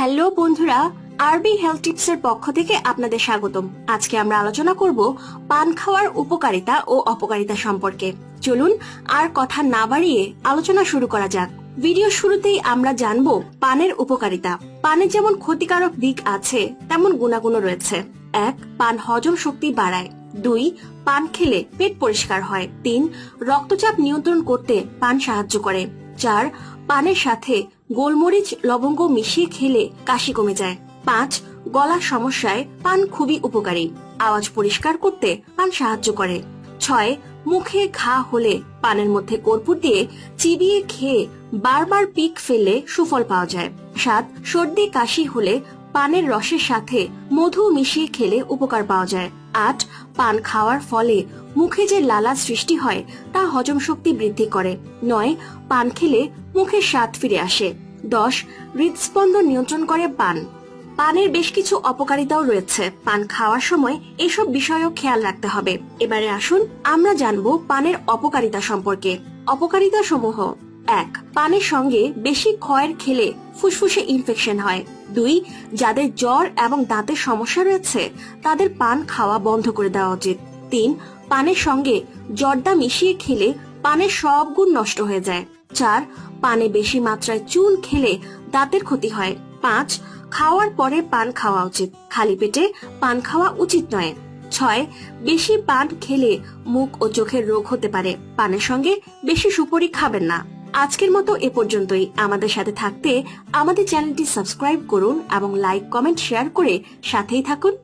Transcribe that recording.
Hello বন্ধুরা, আরবি health tips এর পক্ষ থেকে আপনাদের স্বাগতম। আজকে আমরা আলোচনা করব পান খাওয়ার উপকারিতা ও অপকারিতা সম্পর্কে। চলুন আর কথা না বাড়িয়ে আলোচনা শুরু করা যাক। ভিডিও শুরুতেই আমরা জানব পানের উপকারিতা। পানের যেমন ক্ষতিকারক দিক আছে, তেমন গুণাগুণও রয়েছে। এক, পান হজম শক্তি বাড়ায়। দুই, পান খেলে পেট পরিষ্কার হয়। তিন, রক্তচাপ নিয়ন্ত্রণ করতে পান সাহায্য করে। চার, পানের সাথে গোলমরিচ, লবঙ্গ মিশিয়ে খেলে কাশি কমে যায়। পাঁচ, গলার সমস্যায় পান খুবই উপকারী। আওয়াজ পরিষ্কার করতে পান সাহায্য করে। ছয়, মুখে ঘা হলে পানের মধ্যে কর্পূর দিয়ে চিবিয়ে খেয়ে বারবার পিক ফেললে সুফল পাওয়া যায়। সাত, সর্দি কাশি হলে পানের রসের সাথে মধু মিশিয়ে খেলে উপকার পাওয়া যায়। আট, পান খাওয়ার ফলে মুখে যে লালা সৃষ্টি হয়, তা হজম শক্তি বৃদ্ধি করে। নয়, পান খেলে মুখের স্বাদ ফিরে আসে। দশ, হৃদস্পন্দন নিয়ন্ত্রণ করে পান। পানের বেশ কিছু অপকারিতাও রয়েছে। পান খাওয়ার সময় এসব বিষয়ও খেয়াল রাখতে হবে। এবারে আসুন আমরা জানব পানের অপকারিতা সম্পর্কে। অপকারিতা সমূহ এক, পানের সঙ্গে বেশি ক্ষয়ের খেলে ফুসফুসে ইনফেকশন হয়। দুই, যাদের জ্বর এবং দাঁতের সমস্যা রয়েছে, তাদের পান খাওয়া বন্ধ করে দেওয়া উচিত। তিন, পানের সঙ্গে জর্দা মিশিয়ে খেলে পানের সব গুণ নষ্ট হয়ে যায়। চার, পানে বেশি মাত্রায় চুল খেলে দাঁতের ক্ষতি হয়। পাঁচ, খাওয়ার পরে পান খাওয়া উচিত। খালি পেটে পান খাওয়া উচিত নয়। ছয়, বেশি পান খেলে মুখ ও চোখের রোগ হতে পারে। পানের সঙ্গে বেশি সুপরি খাবেন না। আজকের মতো এ পর্যন্তই। আমাদের সাথে থাকতে আমাদের চ্যানেলটি সাবস্ক্রাইব করুন এবং লাইক, কমেন্ট, শেয়ার করে সাথেই থাকুন।